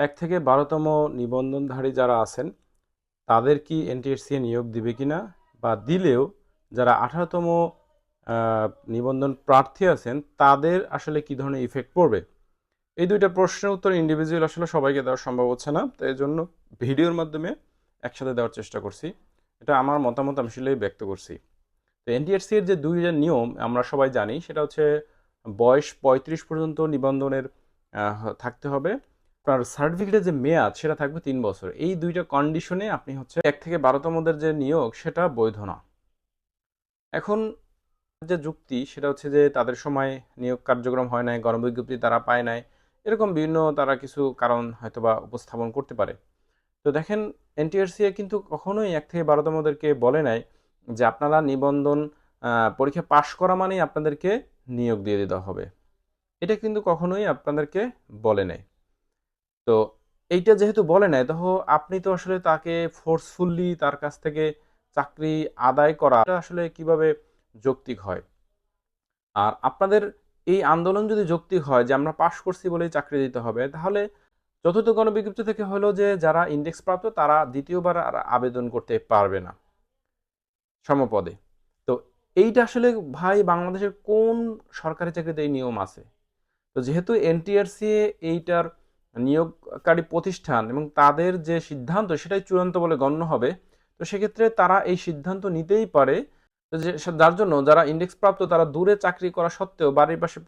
এক থেকে বারোতম নিবন্ধনধারী যারা আছেন, তাদের কি এনটিএসসি নিয়োগ দিবে কিনা বা দিলেও যারা আঠারোতম নিবন্ধন প্রার্থী আছেন, তাদের আসলে কি ধরনের ইফেক্ট পড়বে? এই দুইটা প্রশ্নের উত্তর ইন্ডিভিজুয়াল আসলে সবাইকে দেওয়া সম্ভব হচ্ছে না তো এই জন্য ভিডিওর মাধ্যমে একসাথে দেওয়ার চেষ্টা করছি। এটা আমার মতামত, আমি আসলে ব্যক্ত করছি। তো এনটিএসসি এর যে দুইটা নিয়ম আমরা সবাই জানি, সেটা হচ্ছে বয়স পঁয়ত্রিশ পর্যন্ত নিবন্ধনের থাকতে হবে। আপনার সার্টিফিকেটের যে মেয়াদ, সেটা থাকবে তিন বছর। এই দুইটা কন্ডিশনে আপনি হচ্ছে এক থেকে বারোতমদের যে নিয়োগ, সেটা বৈধ না। এখন যে যুক্তি, সেটা হচ্ছে যে তাদের সময় নিয়োগ কার্যক্রম হয় নাই, গণবিজ্ঞপ্তি তারা পায় নাই, এরকম বিভিন্ন তারা কিছু কারণ হয়তোবা উপস্থাপন করতে পারে। তো দেখেন, এনটিআরসিএ কিন্তু কখনোই এক থেকে বারোতমদেরকে বলে নাই যে আপনারা নিবন্ধন পরীক্ষা পাশ করা মানেই আপনাদেরকে নিয়োগ দিয়ে দিতে হবে। এটা কিন্তু কখনোই আপনাদেরকে বলে নাই। তো এইটা যেহেতু বলে নাই, তো আপনি তো আসলে তাকে ফোর্সফুলি তার কাছ থেকে চাকরি আদায় করা আসলে কীভাবে যৌক্তিক হয়? আর আপনাদের এই আন্দোলন যদি যৌক্তিক হয় যে আমরা পাশ করছি বলেই চাকরি দিতে হবে, তাহলে চতুর্থ গণবিজ্ঞপ্তি থেকে হলো যে যারা ইন্ডেক্স প্রাপ্ত তারা দ্বিতীয়বার আর আবেদন করতে পারবে না সমপদে। তো এইটা আসলে ভাই বাংলাদেশের কোন সরকারি চাকরিতে এই নিয়ম আছে? তো যেহেতু এনটিআরসি এইটার নিয়োগকারী প্রতিষ্ঠান এবং তাদের যে সিদ্ধান্ত সেটাই চূড়ান্ত বলে গণ্য হবে। তো সেক্ষেত্রে তারা এই সিদ্ধান্ত নিতেই পারে। যে যার জন্য যারা ইন্ডেক্স প্রাপ্ত তারা দূরে চাকরি করা সত্ত্বেও বাড়ির পাশে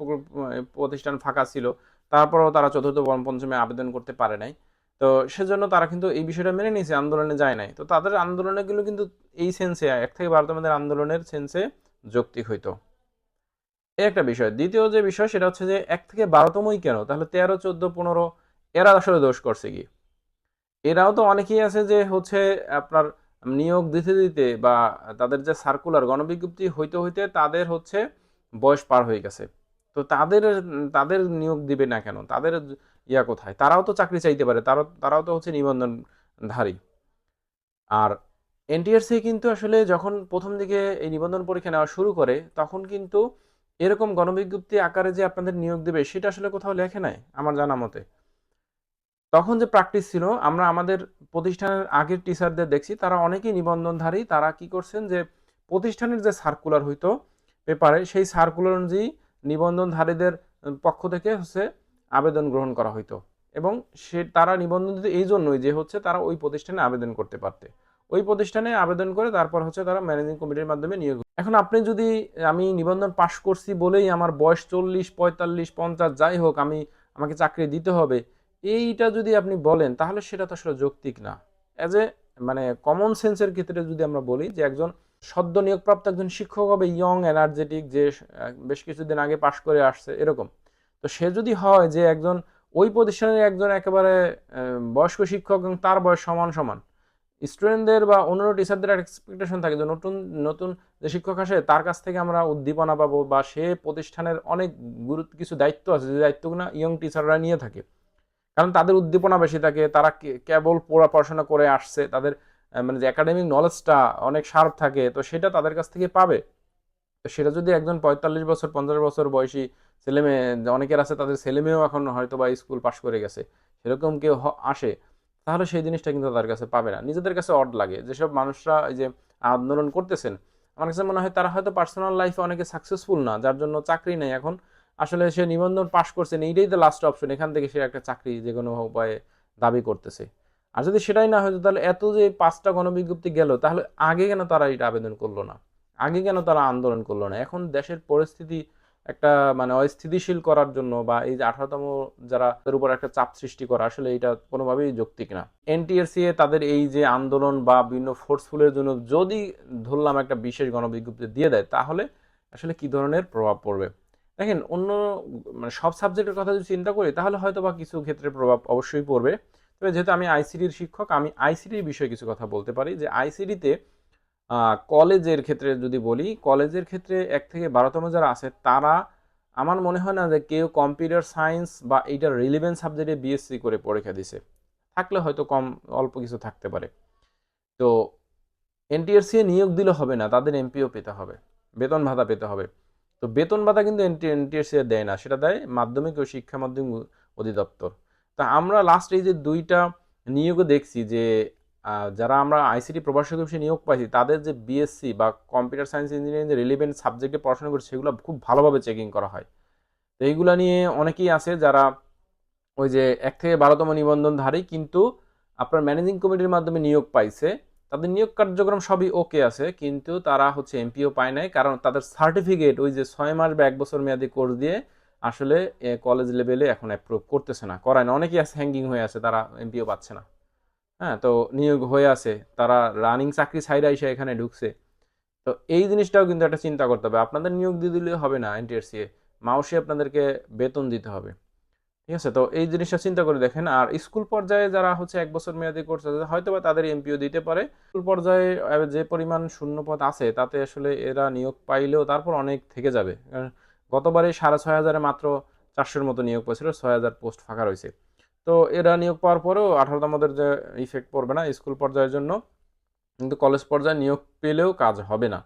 প্রতিষ্ঠান ফাঁকা ছিল, তারপরেও তারা চতুর্থ পঞ্চমে আবেদন করতে পারে নাই। তো সেজন্য তারা কিন্তু এই বিষয়টা মেনে নিয়েছে, আন্দোলনে যায় নাই। তো তাদের আন্দোলনগুলো কিন্তু এই সেন্সে এক থেকে বারোতমদের আন্দোলনের সেন্সে যৌক্তিক হইতো। এই একটা বিষয়। দ্বিতীয় যে বিষয় সেটা হচ্ছে যে এক থেকে বারোতমই কেন? তাহলে তেরো, চোদ্দ, পনেরো এরা আসলে দোষ করছে কি? এরাও তো অনেকেই আছে যে হচ্ছে আপনার নিয়োগ দিতে দিতে বা তাদের যে সার্কুলার গণবিজ্ঞপ্তি হইতে হইতে তাদের হচ্ছে বয়স পার হয়ে গেছে। তো তাদের তাদের নিয়োগ দিবে না কেন? তাদের ইয়া কোথায়? তারাও তো চাকরি চাইতে পারে তারাও তারাও তো হচ্ছে নিবন্ধনধারী। আর এনটিআরসি কিন্তু আসলে যখন প্রথম দিকে এই নিবন্ধন পরীক্ষা নেওয়া শুরু করে, তখন কিন্তু এরকম গণবিজ্ঞপ্তি আকারে যে আপনাদের নিয়োগ দেবে, সেটা আসলে কোথাও লেখে নাই, আমার জানা মতে। তখন যে প্র্যাকটিস ছিল, আমরা আমাদের প্রতিষ্ঠানের আগের টিচারদের দেখছি, তারা অনেকেই নিবন্ধনধারী, তারা কি করছেন যে প্রতিষ্ঠানের যে সার্কুলার হইতো পেপারে সেই সার্কুলার অনুযায়ী নিবন্ধনধারীদের পক্ষ থেকে হচ্ছে আবেদন গ্রহণ করা হইতো। এবং সে, তারা নিবন্ধন দিতে এই জন্যই যে হচ্ছে তারা ওই প্রতিষ্ঠানে আবেদন করতে পারতে। ওই প্রতিষ্ঠানে আবেদন করে তারপর হচ্ছে তারা ম্যানেজিং কমিটির মাধ্যমে নিয়োগ এখন আপনি যদি, আমি নিবন্ধন পাশ করছি বলেই আমার বয়স চল্লিশ, পঁয়তাল্লিশ, পঞ্চাশ, যাই হোক, আমি, আমাকে চাকরি দিতে হবে এইটা যদি আপনি বলেন, তাহলে সেটা তো আসলে যৌক্তিক না। অ্যাজ এ মানে কমন সেন্সের ক্ষেত্রে যদি আমরা বলি যে একজন সদ্য নিয়োগপ্রাপ্ত একজন শিক্ষক হবে ইয়ং এনার্জেটিক যে বেশ কিছুদিন আগে পাশ করে আসছে, এরকম। তো সে যদি হয় যে একজন, ওই প্রতিষ্ঠানের একজন একেবারে বয়স্ক শিক্ষক এবং তার বয়স সমান সমান স্টুডেন্টদের বা অন্যান্য টিচারদের এক্সপেকটেশন থাকে যে নতুন নতুন যে শিক্ষক আসে, তার কাছ থেকে আমরা উদ্দীপনা পাবো বা সে প্রতিষ্ঠানের অনেক গুরুত্ব কিছু দায়িত্ব আছে, যে দায়িত্বগুলো ইয়ং টিচাররা নিয়ে থাকে। কারণ তাদের উদ্দীপনা বেশি থাকে, তারা কেবল পড়া, পড়াশোনা করে আসছে, তাদের মানে যে একাডেমিক নলেজটা অনেক শার্প থাকে, তো সেটা তাদের কাছ থেকে পাবে। তো সেটা যদি একজন পঁয়তাল্লিশ বছর, পঞ্চাশ বছর বয়সী ছেলে মেয়ে, অনেকের আছে তাদের ছেলে মেয়েও এখন হয়তো বা স্কুল পাশ করে গেছে, সেরকম কেউ আসে, তাহলে সেই জিনিসটা কিন্তু তাদের কাছে পাবে না। নিজেদের কাছে অড লাগে। যেসব মানুষরা এই যে আন্দোলন করতেছেন, আমার কাছে মনে হয় তারা হয়তো পার্সোনাল লাইফে অনেকে সাকসেসফুল না, যার জন্য চাকরি নেই এখন আসলে সে নিবন্ধন পাশ করছে না, এইটাই তো লাস্ট অপশন এখান থেকে সে একটা চাকরি যে কোনো উপায়ে দাবি করতেছে। আর যদি সেটাই না হয়তো তাহলে এত যে পাঁচটা গণবিজ্ঞপ্তি গেল, তাহলে আগে কেন তারা এটা আবেদন করল না? আগে কেন তারা আন্দোলন করল না? এখন দেশের পরিস্থিতি একটা মানে অস্থিতিশীল করার জন্য বা এই যে আঠারোতম যারা তাদের উপর একটা চাপ সৃষ্টি করা, আসলে এটা কোনোভাবেই যৌক্তিক না। এনটিএসসি এ তাদের এই যে আন্দোলন বা বিভিন্ন ফোর্সফুলের জন্য যদি ধরলাম একটা বিশেষ গণবিজ্ঞপ্তি দিয়ে দেয়, তাহলে আসলে কি ধরনের প্রভাব পড়বে? দেখেন, অন্য মানে সব সাবজেক্টের কথা যদি চিন্তা করি, তাহলে হয়তো বা কিছু ক্ষেত্রে প্রভাব অবশ্যই পড়বে। তবে যেহেতু আমি আইসিডির শিক্ষক, আমি আইসিডির বিষয়ে কিছু কথা বলতে পারি যে আইসিডিতে কলেজের ক্ষেত্রে যদি বলি, কলেজের ক্ষেত্রে এক থেকে বারোতম যারা আছে, তারা, আমার মনে হয় না যে কেউ কম্পিউটার সায়েন্স বা এইটার রিলিভেন্ট সাবজেক্টে বিএসসি করে পরীক্ষা দিছে। থাকলে হয়তো কম, অল্প কিছু থাকতে পারে। তো এনটিআরসি নিয়োগ দিলে হবে না, তাদের এমপিও পেতে হবে, বেতন ভাতা পেতে হবে। তো বেতন ভাতা কিন্তু এনটি এনটিএসসি দেয় না, সেটা দেয় মাধ্যমিক ও শিক্ষা মাধ্যমিক অধিদপ্তর। তা আমরা লাস্ট এই যে দুইটা নিয়োগও দেখছি যে যারা আমরা আইসিটি প্রভাষক হিসেবে নিয়োগ পাইছি, তাদের যে বিএসসি বা কম্পিউটার সায়েন্স ইঞ্জিনিয়ারিং যে রিলেভেন্ট সাবজেক্টে পড়াশোনা করছে, সেগুলো খুব ভালোভাবে চেকিং করা হয়। তো এইগুলা নিয়ে অনেকেই আছে যারা ওই যে এক থেকে বারোতম নিবন্ধনধারী, কিন্তু আপনার ম্যানেজিং কমিটির মাধ্যমে নিয়োগ পাইছে। তাদের নিয়োগ কার্যক্রম সবই ওকে আছে, কিন্তু তারা হচ্ছে এমপিও পায় নাই। কারণ তাদের সার্টিফিকেট ওই যে ছয় মাস বা এক বছর মেয়াদি কোর্স দিয়ে আসলে কলেজ লেভেলে এখন অ্যাপ্রুভ করতেছে না, করায় না। অনেকেই আছে হ্যাঙ্গিং হয়ে আছে, তারা এমপিও পাচ্ছে না। হ্যাঁ তো নিয়োগ হয়ে আছে, তারা রানিং চাকরি ছাইরা এসে এখানে ঢুকছে। তো এই জিনিসটাও কিন্তু একটা চিন্তা করতে হবে। আপনাদের নিয়োগ দিয়ে দিলে হবে না এনটিএসসি মাউসে আপনাদেরকে বেতন দিতে হবে। ঠিক আছে? তো এই জিনিসটা চিন্তা করে দেখেন, আর স্কুল পর্যায়ে যারা হচ্ছে এক বছর মেয়াদি কোর্স আছে হয়তো বা তাদের এমপিও দিতে পারে। স্কুল পর্যায়ে যে পরিমাণ শূন্যপদ আছে, তাতে আসলে এরা নিয়োগ পাইলেও তারপর অনেক থেকে যাবে। গতবারে সাড়ে ছয় হাজারে মাত্র চারশোর মতো নিয়োগ পেয়েছিল ছয় হাজার পোস্ট ফাঁকা রয়েছে। তো এরা নিয়োগ পাওয়ার পরেও আঠারো আঠারোতমদের যে ইফেক্ট পড়বে না স্কুল পর্যায়ের জন্য, কিন্তু কলেজ পর্যায়ে নিয়োগ পেলেও কাজ হবে না।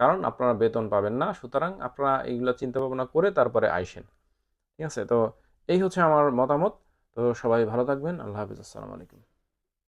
কারণ আপনারা বেতন পাবেন না, সুতরাং আপনারা এইগুলো চিন্তা ভাবনা করে তারপরে আইসেন। ঠিক আছে? তো এই হচ্ছে আমার মতামত। তো সবাই ভালো থাকবেন। আল্লাহ হাফিজ। আসসালামু আলাইকুম।